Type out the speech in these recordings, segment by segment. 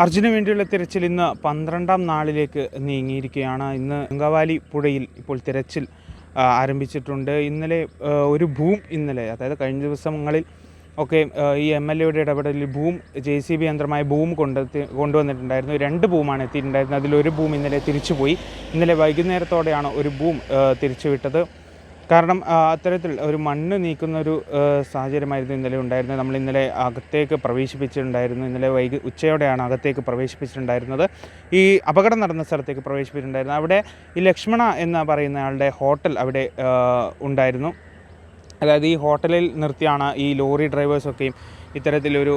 അർജുന് വേണ്ടിയുള്ള തിരച്ചിൽ ഇന്ന് പന്ത്രണ്ടാം നാളിലേക്ക് നീങ്ങിയിരിക്കുകയാണ്. ഇന്ന് ഗംഗാവാലി പുഴയിൽ ഇപ്പോൾ തിരച്ചിൽ ആരംഭിച്ചിട്ടുണ്ട്. ഇന്നലെ ഒരു ഭൂം ഇന്നലെ അതായത് കഴിഞ്ഞ ദിവസങ്ങളിൽ ഒക്കെ ഈ എം എൽ എയുടെ ഇടപെടലിൽ ഭൂം ജെ സി ബി യന്ത്രമായ ഭൂം കൊണ്ടെത്തി കൊണ്ടുവന്നിട്ടുണ്ടായിരുന്നു. രണ്ട് ഭൂമാണ് എത്തിയിട്ടുണ്ടായിരുന്നത്. അതിലൊരു ഭൂം ഇന്നലെ തിരിച്ചുപോയി. ഇന്നലെ വൈകുന്നേരത്തോടെയാണ് ഒരു ഭൂം തിരിച്ചുവിട്ടത്. കാരണം അത്തരത്തിൽ ഒരു മണ്ണ് നീക്കുന്ന ഒരു സാഹചര്യമായിരുന്നു ഇന്നലെ ഉണ്ടായിരുന്നത്. നമ്മൾ ഇന്നലെ അകത്തേക്ക് പ്രവേശിപ്പിച്ചിട്ടുണ്ടായിരുന്നു. ഇന്നലെ വൈകി ഉച്ചയോടെയാണ് അകത്തേക്ക് പ്രവേശിപ്പിച്ചിട്ടുണ്ടായിരുന്നത്. ഈ അപകടം നടന്ന സ്ഥലത്തേക്ക് പ്രവേശിപ്പിച്ചിട്ടുണ്ടായിരുന്നു. അവിടെ ഈ ലക്ഷ്മണ എന്ന് പറയുന്ന ആളുടെ ഹോട്ടൽ അവിടെ ഉണ്ടായിരുന്നു. അതായത് ഈ ഹോട്ടലിൽ നിർത്തിയാണ് ഈ ലോറി ഡ്രൈവേഴ്സൊക്കെയും ഇത്തരത്തിലൊരു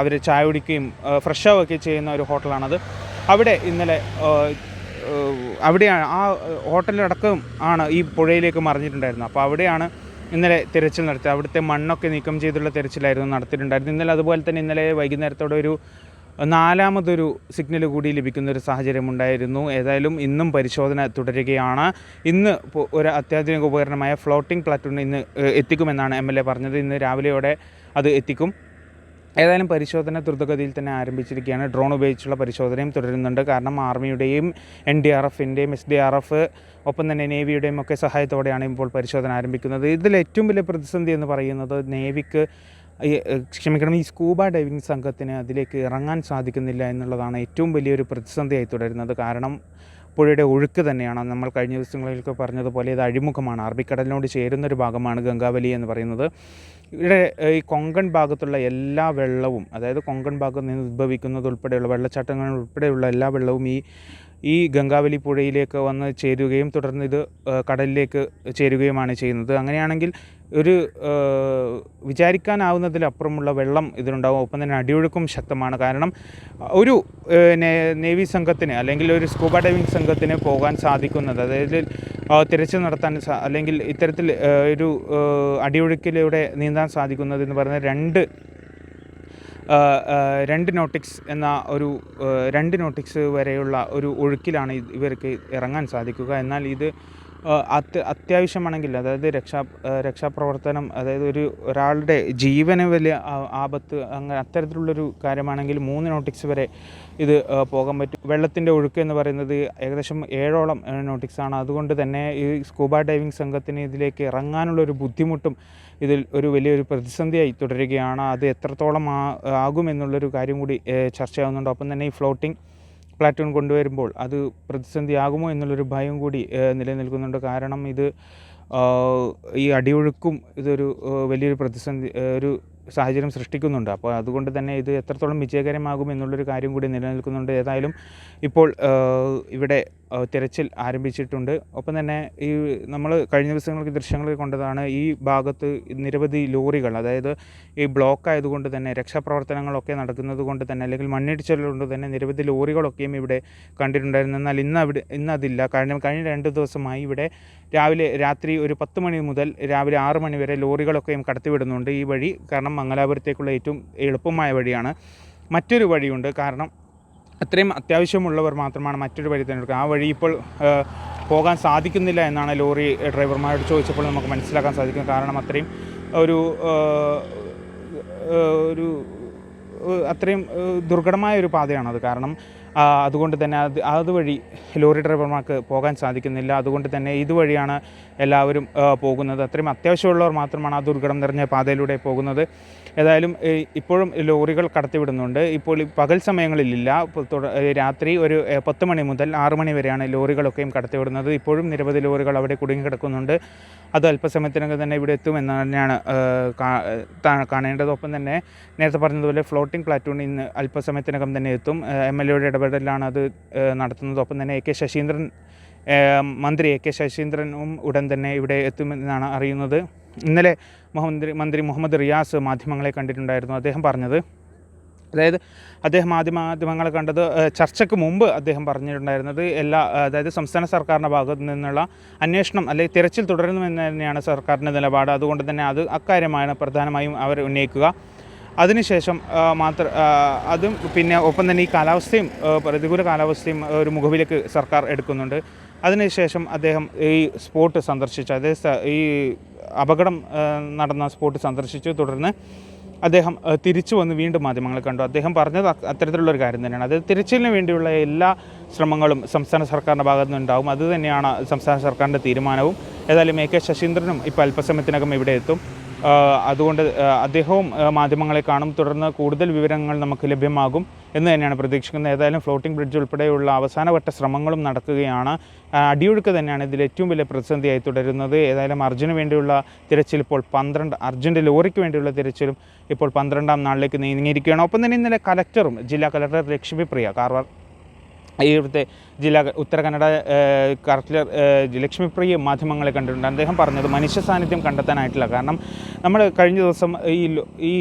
അവർ ചായ കുടിക്കുകയും ഫ്രഷ് ആവുകയൊക്കെ ചെയ്യുന്ന ഒരു ഹോട്ടലാണത്. അവിടെ ഇന്നലെ അവിടെയാണ് ആ ഹോട്ടലിലടക്കം ആണ് ഈ പുഴയിലേക്ക് മറിഞ്ഞിട്ടുണ്ടായിരുന്നത്. അപ്പോൾ അവിടെയാണ് ഇന്നലെ തിരച്ചിൽ നടത്തിയത്. അവിടുത്തെ മണ്ണൊക്കെ നീക്കം ചെയ്തുള്ള തിരച്ചിലായിരുന്നു നടത്തിയിട്ടുണ്ടായിരുന്നത്. ഇന്നലെ അതുപോലെ തന്നെ ഇന്നലെ വൈകുന്നേരത്തോടെ ഒരു നാലാമതൊരു സിഗ്നൽ കൂടി ലഭിക്കുന്ന ഒരു സാഹചര്യം ഉണ്ടായിരുന്നു. ഏതായാലും ഇന്നും പരിശോധന തുടരുകയാണ്. ഇന്ന് ഒരു അത്യാധുനിക ഉപകരണമായ ഫ്ലോട്ടിംഗ് പ്ലാറ്റൂൺ ഇന്ന് എത്തിക്കുമെന്നാണ് എം എൽ എ പറഞ്ഞത്. ഇന്ന് രാവിലെയോടെ അത് എത്തിക്കും. ഏതായാലും പരിശോധന ദ്രുതഗതിയിൽ തന്നെ ആരംഭിച്ചിരിക്കുകയാണ്. ഡ്രോൺ ഉപയോഗിച്ചുള്ള പരിശോധനയും തുടരുന്നുണ്ട്. കാരണം ആർമിയുടെയും എൻ ഡി ആർ എഫിന്റെയും എസ് ഡി ആർ എഫ് ഒപ്പം തന്നെ നേവിയുടെയും ഒക്കെ സഹായത്തോടെയാണ് ഇപ്പോൾ പരിശോധന ആരംഭിക്കുന്നത്. ഇതിൽ ഏറ്റവും വലിയ പ്രതിസന്ധി എന്ന് പറയുന്നത് നേവിക്ക് ക്ഷമിക്കണം ഈ സ്കൂബ ഡൈവിംഗ് സംഘത്തിന് അതിലേക്ക് ഇറങ്ങാൻ സാധിക്കുന്നില്ല എന്നുള്ളതാണ് ഏറ്റവും വലിയൊരു പ്രതിസന്ധിയായി തുടരുന്നത്. കാരണം പുഴയുടെ ഒഴുക്ക് തന്നെയാണ്. നമ്മൾ കഴിഞ്ഞ ദിവസങ്ങളിലൊക്കെ പറഞ്ഞതുപോലെ ഇത് അഴിമുഖമാണ്. അറബിക്കടലിനോട് ചേരുന്ന ഒരു ഭാഗമാണ് ഗംഗാവലി എന്ന് പറയുന്നത്. ഇവിടെ ഈ കൊങ്കൺ ഭാഗത്തുള്ള എല്ലാ വെള്ളവും അതായത് കൊങ്കൺ ഭാഗത്ത് നിന്ന് ഉദ്ഭവിക്കുന്നത് ഉൾപ്പെടെയുള്ള വെള്ളച്ചാട്ടങ്ങൾ ഉൾപ്പെടെയുള്ള എല്ലാ വെള്ളവും ഈ ഈ ഗംഗാവലി പുഴയിലേക്ക് വന്ന് ചേരുകയും തുടർന്ന് ഇത് കടലിലേക്ക് ചേരുകയുമാണ് ചെയ്യുന്നത്. അങ്ങനെയാണെങ്കിൽ ഒരു വിചാരിക്കാനാവുന്നതിലപ്പുറമുള്ള വെള്ളം ഇതിനുണ്ടാകും ഒപ്പം തന്നെ അടിയൊഴുക്കും ശക്തമാണ്. കാരണം ഒരു നേവി സംഘത്തിന് അല്ലെങ്കിൽ ഒരു സ്കൂബ ഡൈവിംഗ് സംഘത്തിന് പോകാൻ സാധിക്കുന്നത് അതായത് തിരച്ചിൽ നടത്താൻ അല്ലെങ്കിൽ ഇത്തരത്തിൽ ഒരു അടിയൊഴുക്കിലൂടെ നീന്താൻ സാധിക്കുന്നത് എന്ന് പറയുന്നത് രണ്ട് രണ്ട് നോട്ടിക്സ് എന്ന ഒരു രണ്ട് നോട്ടിക്സ് വരെയുള്ള ഒരു ഒഴുക്കിലാണ് ഇവർക്ക് ഇറങ്ങാൻ സാധിക്കുക. എന്നാൽ ഇത് അത്യാവശ്യമാണെങ്കിൽ അതായത് രക്ഷാ രക്ഷാപ്രവർത്തനം അതായത് ഒരു ഒരാളുടെ ജീവന് വലിയ ആപത്ത് അങ്ങനെ അത്തരത്തിലുള്ളൊരു കാര്യമാണെങ്കിൽ മൂന്ന് നോട്ടിക്സ് വരെ ഇത് പോകാൻ പറ്റും. വെള്ളത്തിന്റെ ഒഴുക്ക് എന്ന് പറയുന്നത് ഏകദേശം ഏഴോളം നോട്ടിക്സ് ആണ് അതുകൊണ്ട് തന്നെ ഈ സ്കൂബ ഡൈവിംഗ് സംഘത്തിന് ഇതിലേക്ക് ഇറങ്ങാനുള്ള ഒരു ബുദ്ധിമുട്ടും ഇതിൽ ഒരു വലിയൊരു പ്രതിസന്ധിയായി തുടരുകയാണ്. അത് എത്രത്തോളം ആകുമെന്നുള്ളൊരു കാര്യം കൂടി ചർച്ചയാവുന്നുണ്ട്. ഒപ്പം തന്നെ ഈ ഫ്ലോട്ടിംഗ് പ്ലാറ്റൂൺ കൊണ്ടുവരുമ്പോൾ അത് പ്രതിസന്ധിയാകുമോ എന്നുള്ളൊരു ഭയം കൂടി നിലനിൽക്കുന്നുണ്ട്. കാരണം ഇത് ഈ അടിയൊഴുക്കും ഇതൊരു വലിയൊരു പ്രതിസന്ധി ഒരു സാഹചര്യം സൃഷ്ടിക്കുന്നുണ്ട്. അപ്പോൾ അതുകൊണ്ട് തന്നെ ഇത് എത്രത്തോളം വിജയകരമാകും എന്നുള്ളൊരു കാര്യം കൂടി നിലനിൽക്കുന്നുണ്ട്. ഏതായാലും ഇപ്പോൾ ഇവിടെ തിരച്ചിൽ ആരംഭിച്ചിട്ടുണ്ട്. ഒപ്പം തന്നെ ഈ നമ്മൾ കഴിഞ്ഞ ദിവസങ്ങൾക്ക് ദൃശ്യങ്ങൾ കൊണ്ടതാണ് ഈ ഭാഗത്ത് നിരവധി ലോറികൾ അതായത് ഈ ബ്ലോക്ക് ആയതുകൊണ്ട് തന്നെ രക്ഷാപ്രവർത്തനങ്ങളൊക്കെ നടക്കുന്നത് കൊണ്ട് തന്നെ അല്ലെങ്കിൽ മണ്ണിടിച്ചിലുകൊണ്ട് തന്നെ നിരവധി ലോറികളൊക്കെയും ഇവിടെ കണ്ടിട്ടുണ്ടായിരുന്നു. എന്നാൽ ഇന്ന് അവിടെ ഇന്ന് അതില്ല. കാരണം കഴിഞ്ഞ രണ്ട് ദിവസമായി ഇവിടെ രാവിലെ രാത്രി ഒരു പത്ത് മണി മുതൽ രാവിലെ ആറ് മണി വരെ ലോറികളൊക്കെയും കടത്തിവിടുന്നുണ്ട്. ഈ വഴി കാരണം മംഗലാപുരത്തേക്കുള്ള ഏറ്റവും എളുപ്പമായ വഴിയാണ്. മറ്റൊരു വഴിയുണ്ട്. കാരണം അത്രയും അത്യാവശ്യമുള്ളവർ മാത്രമാണ് മറ്റൊരു വഴി തിരഞ്ഞെടുക്കുക. ആ വഴി ഇപ്പോൾ പോകാൻ സാധിക്കുന്നില്ല എന്നാണ് ലോറി ഡ്രൈവർമാരോട് ചോദിച്ചപ്പോൾ നമുക്ക് മനസ്സിലാക്കാൻ സാധിക്കും. കാരണം അത്രയും ഒരു ഒരു അത്രയും ദുർഘടമായ ഒരു പാതയാണത് കാരണം അതുകൊണ്ട് തന്നെ അത് അതുവഴി ലോറി ഡ്രൈവർമാർക്ക് പോകാൻ സാധിക്കുന്നില്ല. അതുകൊണ്ട് തന്നെ ഇതുവഴിയാണ് എല്ലാവരും പോകുന്നത്. അത്രയും അത്യാവശ്യമുള്ളവർ മാത്രമാണ് ആ ദുർഘടം നിറഞ്ഞ പാതയിലൂടെ പോകുന്നത്. ഏതായാലും ഇപ്പോഴും ലോറികൾ കടത്തിവിടുന്നുണ്ട്. ഇപ്പോൾ പകൽ സമയങ്ങളിലില്ല. രാത്രി ഒരു പത്ത് മണി മുതൽ ആറ് മണി വരെയാണ് ലോറികളൊക്കെയും കടത്തിവിടുന്നത്. ഇപ്പോഴും നിരവധി ലോറികൾ അവിടെ കുടുങ്ങിക്കിടക്കുന്നുണ്ട്. അത് അല്പസമയത്തിനകം തന്നെ ഇവിടെ എത്തുമെന്ന് തന്നെയാണ് കാണേണ്ടതൊപ്പം തന്നെ നേരത്തെ പറഞ്ഞതുപോലെ ഫ്ലോട്ടിംഗ് പ്ലാറ്റൂൺ ഇന്ന് അല്പസമയത്തിനകം തന്നെ എത്തും. എം എൽ എയുടെ ഇടപെടലാണ് അത് നടത്തുന്നത്. ഒപ്പം തന്നെ എ കെ ശശീന്ദ്രൻ മന്ത്രി എ കെ ശശീന്ദ്രനും ഉടൻ തന്നെ ഇവിടെ എത്തുമെന്നാണ് അറിയുന്നത്. ഇന്നലെ മുഹമ്മദ് മന്ത്രി മുഹമ്മദ് റിയാസ് മാധ്യമങ്ങളെ കണ്ടിട്ടുണ്ടായിരുന്നു അദ്ദേഹം പറഞ്ഞത്. അതായത് അദ്ദേഹം ആദ്യ മാധ്യമങ്ങളെ കണ്ടത് ചർച്ചയ്ക്ക് മുമ്പ് അദ്ദേഹം പറഞ്ഞിട്ടുണ്ടായിരുന്നത് എല്ലാ അതായത് സംസ്ഥാന സർക്കാരിന്റെ ഭാഗത്തു നിന്നുള്ള അന്വേഷണം അല്ലെങ്കിൽ തിരച്ചിൽ തുടരുന്നു തുടരുന്നുവെന്ന് തന്നെയാണ് സർക്കാരിന്റെ നിലപാട്. അതുകൊണ്ട് തന്നെ അത് അക്കാര്യമാണ് പ്രധാനമായും അവർ ഉന്നയിക്കുക. അതിനുശേഷം മാത്രം അതും പിന്നെ ഒപ്പം തന്നെ ഈ കാലാവസ്ഥയും പ്രതികൂല കാലാവസ്ഥയും ഒരു മുഖവിലേക്ക് സർക്കാർ എടുക്കുന്നുണ്ട്. അതിനുശേഷം അദ്ദേഹം ഈ സ്പോട്ട് സന്ദർശിച്ചു. അതേ ഈ അപകടം നടന്ന സ്പോട്ട് സന്ദർശിച്ചു. തുടർന്ന് അദ്ദേഹം തിരിച്ചു വന്ന് വീണ്ടും മാധ്യമങ്ങളെ കണ്ടു. അദ്ദേഹം പറഞ്ഞത് അത്തരത്തിലുള്ളൊരു കാര്യം തന്നെയാണ്. അത് തിരച്ചിലിന് വേണ്ടിയുള്ള എല്ലാ ശ്രമങ്ങളും സംസ്ഥാന സർക്കാരിന്റെ ഭാഗത്തു നിന്നുണ്ടാവും അതുതന്നെയാണ് സംസ്ഥാന സർക്കാരിന്റെ തീരുമാനവും. ഏതായാലും എ കെ ശശീന്ദ്രനും ഇപ്പോൾ അല്പസമയത്തിനകം ഇവിടെ എത്തും. അതുകൊണ്ട് അദ്ദേഹവും മാധ്യമങ്ങളെ കാണും. തുടർന്ന് കൂടുതൽ വിവരങ്ങൾ നമുക്ക് ലഭ്യമാകും എന്ന് തന്നെയാണ് പ്രതീക്ഷിക്കുന്നത്. ഏതായാലും ഫ്ലോട്ടിംഗ് ബ്രിഡ്ജ് ഉൾപ്പെടെയുള്ള അവസാനവട്ട ശ്രമങ്ങളും നടക്കുകയാണ്. അടിയൊഴുക്ക് തന്നെയാണ് ഇതിൽ ഏറ്റവും വലിയ പ്രതിസന്ധിയായി തുടരുന്നത്. ഏതായാലും അർജുന് വേണ്ടിയുള്ള തിരച്ചിൽ ഇപ്പോൾ പന്ത്രണ്ട് അർജുന്റെ ലോറിക്ക് വേണ്ടിയുള്ള തിരച്ചിലും ഇപ്പോൾ പന്ത്രണ്ടാം നാളിലേക്ക് നീങ്ങിയിരിക്കുകയാണ്. ഒപ്പം തന്നെ ഇന്നലെ കലക്ടറും ജില്ലാ കലക്ടർ ലക്ഷ്മിപ്രിയ കാർവാർ. ഇവിടുത്തെ ജില്ലാ ഉത്തര കന്നഡ ഏഹ്, ലക്ഷ്മിപ്രിയ മാധ്യമങ്ങളെ കണ്ടിട്ടുണ്ട്. അദ്ദേഹം പറഞ്ഞത് മനുഷ്യ സാന്നിധ്യം കണ്ടെത്താനായിട്ടില്ല. കാരണം നമ്മൾ കഴിഞ്ഞ ദിവസം ഈ ഈ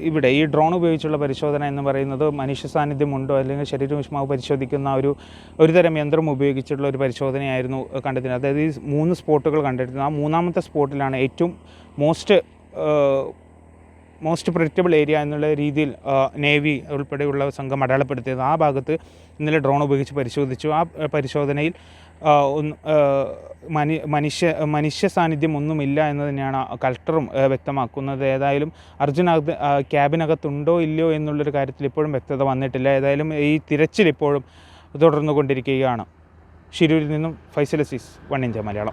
ഇവിടെ ഈ ഡ്രോൺ ഉപയോഗിച്ചുള്ള പരിശോധന എന്ന് പറയുന്നത് മനുഷ്യ സാന്നിധ്യമുണ്ടോ അല്ലെങ്കിൽ ശരീരവിഷ്മാവ് പരിശോധിക്കുന്ന ഒരു ഒരു തരം യന്ത്രം ഉപയോഗിച്ചിട്ടുള്ള ഒരു പരിശോധനയായിരുന്നു കണ്ടെത്തിയത് അതായത് ഈ മൂന്ന് സ്പോട്ടുകൾ കണ്ടെത്തുന്നത് ആ മൂന്നാമത്തെ സ്പോട്ടിലാണ് ഏറ്റവും മോസ്റ്റ് മോസ്റ്റ് പ്രിഡിക്റ്റബിൾ ഏരിയ എന്നുള്ള രീതിയിൽ നേവി ഉൾപ്പെടെയുള്ള സംഘം അടയാളപ്പെടുത്തിയത്. ആ ഭാഗത്ത് ഇന്നലെ ഡ്രോൺ ഉപയോഗിച്ച് പരിശോധിച്ചു. ആ പരിശോധനയിൽ മനു മനുഷ്യ മനുഷ്യ സാന്നിധ്യം ഒന്നുമില്ല എന്ന് തന്നെയാണ് കളക്ടറും വ്യക്തമാക്കുന്നത്. ഏതായാലും അർജുനകത്ത് ആ, ക്യാബിനകത്തുണ്ടോ ഇല്ലയോ എന്നുള്ളൊരു കാര്യത്തിൽ ഇപ്പോഴും വ്യക്തത വന്നിട്ടില്ല. ഏതായാലും ഈ തിരച്ചിൽ ഇപ്പോഴും തുടർന്നു കൊണ്ടിരിക്കുകയാണ് ഷിരൂരിൽ നിന്നും ഫൈസൽ അസീസ് വൺ ഇന്ത്യ മലയാളം.